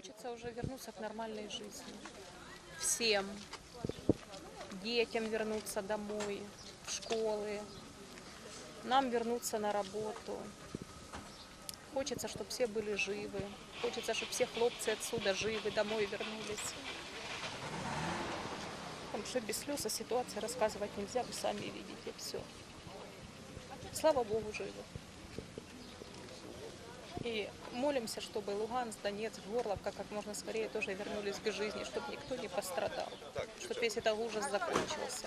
Хочется уже вернуться к нормальной жизни. Всем. Детям вернуться домой, в школы. Нам вернуться на работу. Хочется, чтобы все были живы. Хочется, чтобы все хлопцы отсюда живы, домой вернулись. Потому что без слез о ситуации рассказывать нельзя, вы сами видите все. Слава Богу, живы. И молимся, чтобы Луганск, Донецк, Горловка как можно скорее тоже вернулись к жизни, чтобы никто не пострадал, чтобы весь этот ужас закончился.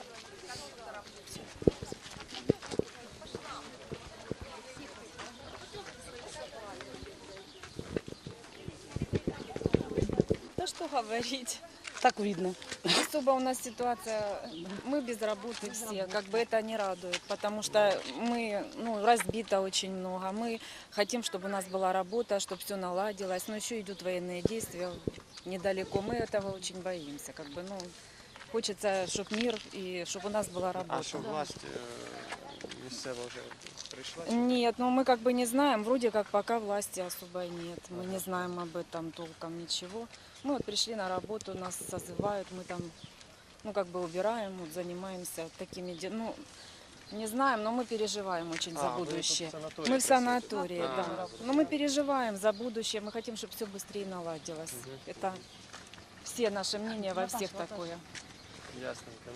Да что говорить. Так видно. Особо у нас ситуация, мы без работы все, как бы это не радует, потому что мы, ну, разбито очень много. Мы хотим, чтобы у нас была работа, чтобы все наладилось, но еще идут военные действия недалеко. Мы этого очень боимся, как бы, ну, хочется, чтобы мир и чтобы у нас была работа. А що власть е, місцева вже прийшла? Нет, ну мы как бы не знаем, вроде как пока власти особо нет, мы не знаем об этом толком ничего. Мы вот пришли на работу, нас созывают, мы там, ну как бы убираем, вот занимаемся такими, де- ну не знаем, но мы переживаем очень за А, ви тут будущее. в санаторії Мы в працюєте? санатории, А. да. Но мы переживаем за будущее, мы хотим, чтобы все быстрее наладилось. Это все наши мнения во всех такое. Ясненько. Ну,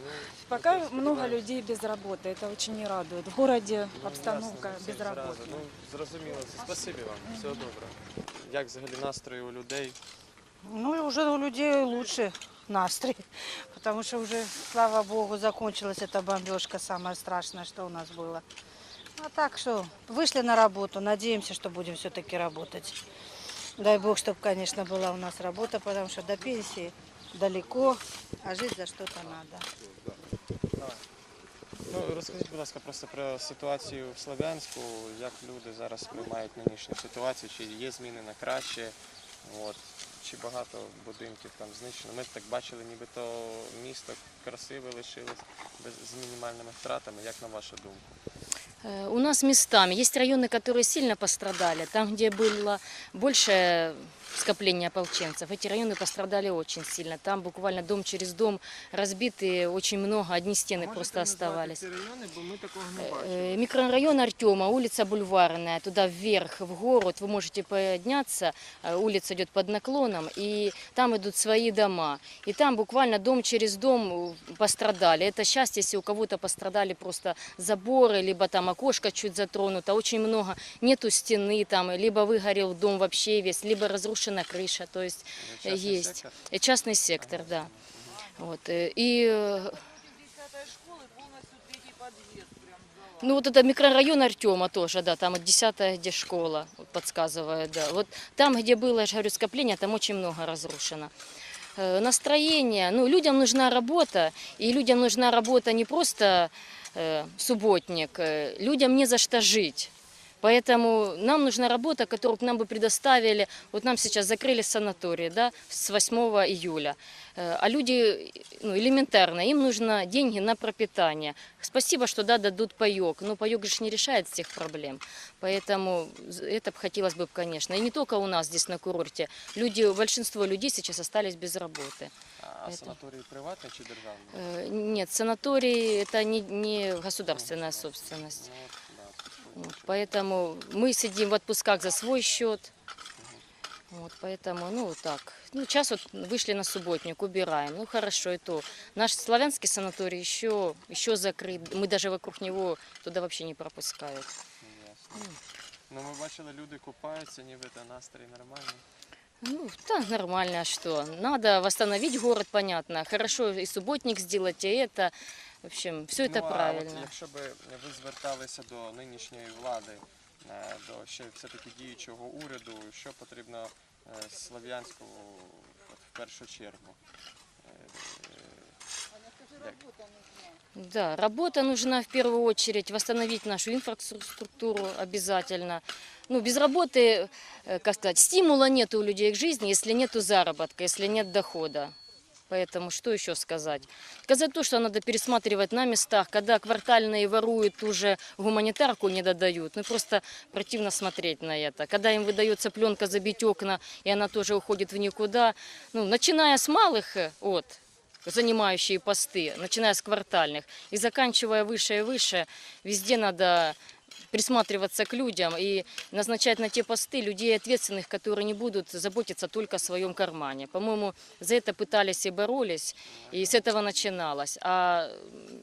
Пока ну, много сподіваємось. людей без работы, это очень не радует. В городе Ну, обстановка ясно, без всім зразу. работы. Ну, зрозуміло. Спасибі вам. Всього доброго. Як взагалі настрої у людей? Ну и уже у людей лучше настрой, потому что уже, слава богу, закончилась эта бомбежка, самое страшное, что у нас было. А так что, вышли на работу, надеемся, что будем все-таки работать. Дай бог, чтобы, конечно, была у нас работа, потому что до пенсии далеко, а жить за что-то надо. Ну, розкажіть, будь ласка, просто про ситуацію в Слов'янську, як люди зараз сприймають нинішню ситуацію, чи є зміни на краще, от, чи багато будинків там знищено. Ми так бачили, нібито місто красиве лишилось без, з мінімальними втратами. Як на вашу думку? Э, У нас местами есть районы, которые сильно пострадали. Там, где было больше скопления ополченцев, эти районы пострадали очень сильно. Там буквально дом через дом разбиты очень много, одни стены просто оставались. райони, бо ми такого не Э, Микрорайон Артема, улица Бульварная, туда вверх, в город вы можете подняться, э, улица идет под наклоном, и там идут свои дома. И там буквально дом через дом пострадали. Это счастье, если у кого-то пострадали просто заборы, либо там окошко чуть затронуто, очень много, нету стены там, либо выгорел дом вообще весь, либо разрушена крыша, то есть э, Частний есть. сектор? Э, Частный сектор, да. Вот, э, и Ну вот это микрорайон Артема тоже, да, там вот 10 где школа, вот подсказывает, да. Вот там, где было, я же говорю, скопление, там очень много разрушено. Э, Настроение, ну, людям нужна работа, и людям нужна работа не просто субботник, э, людям не за что жить. Поэтому нам нужна работа, которую нам бы предоставили. Вот нам сейчас закрыли санаторий да, с 8 июля. Э, А люди, ну, элементарно, им нужно деньги на пропитание. Спасибо, что да, дадут паек. Но паек же не решает всех проблем. Поэтому это бы хотелось бы, конечно. И не только у нас здесь на курорте. Люди, большинство людей сейчас остались без работы. А Это- санаторії приватні чи державні? Э, Нет, санаторий это не, не государственная собственность. Ну, от, да, Вот, поэтому мы сидим в отпусках за свой счет. Вот, поэтому, ну, вот так. Ну, сейчас вот вышли на субботник, убираем. Ну, хорошо, и то. Наш славянский санаторий еще, еще закрыт. Мы даже вокруг него туда вообще не пропускают. Ясно. Ну, ми бачили, люди купаються, нібито настрій нормальний. Ну, да, нормально, а что. Надо восстановить город, понятно. Хорошо и субботник сделать, и это. В общем, все это ну, А от правильно. якщо б ви зверталися до нинішньої влади, е, до ще все-таки діючого уряду, що потрібно е, Слов'янську от, в першу чергу? Е? Да, работа нужна в первую очередь, восстановить нашу инфраструктуру обязательно. Ну, без работы, э, как сказать, стимула нет у людей к жизни, если нет заработка, если нет дохода. Поэтому что еще сказать? Сказать то, что надо пересматривать на местах, когда квартальные воруют, уже гуманитарку не додают. Ну просто противно смотреть на это. Когда им выдается пленка забить окна, и она тоже уходит в никуда. Ну, начиная с малых, э, вот, занимающие посты, начиная с квартальных и заканчивая выше и выше, везде надо присматриваться к людям и назначать на те посты людей ответственных, которые не будут заботиться только о своем кармане. По-моему, за это пытались и боролись, и с этого начиналось, а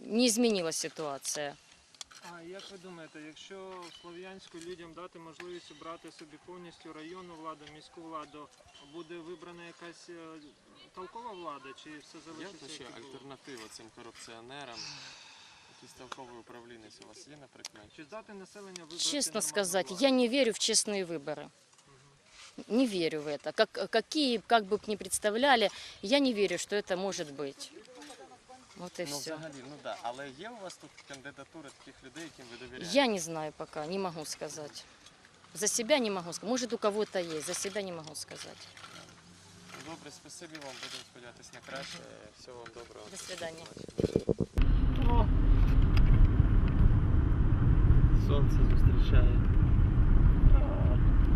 не изменилась ситуация. А як ви думаєте, якщо слов'янську людям дати можливість обрати собі повністю районну владу, міську владу, буде вибрана якась е, толкова влада, чи все Є залишиться ще як і було? альтернатива цим корупціонерам? Якийсь толковий управлінець у вас є, наприклад? Чи здати населення вибрати Честно нормальну сказать, владу? я не верю в честные выборы. Не верю в это. Как, какие, как бы ни представляли, я не верю, что это может быть. Вот и Ну, все. взагалі, ну да. Але є у вас тут кандидатури таких людей, яким ви довіряєте? Я не знаю пока, не могу сказать. За себя не могу сказать. Может, у кого-то есть, за себя не могу сказать. Добре, спасибі вам, будемо сподіватися на краще. Всього вам доброго. До свидания. Сонце зустрічає.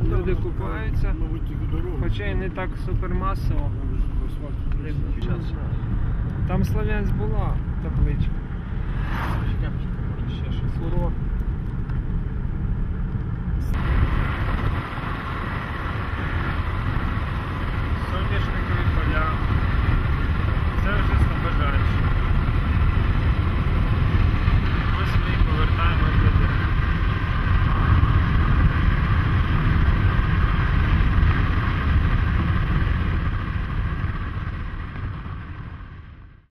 Люди купаються, хоча й не так супермасово, час. Там Слов'янськ була табличка. Ще щось. Урон.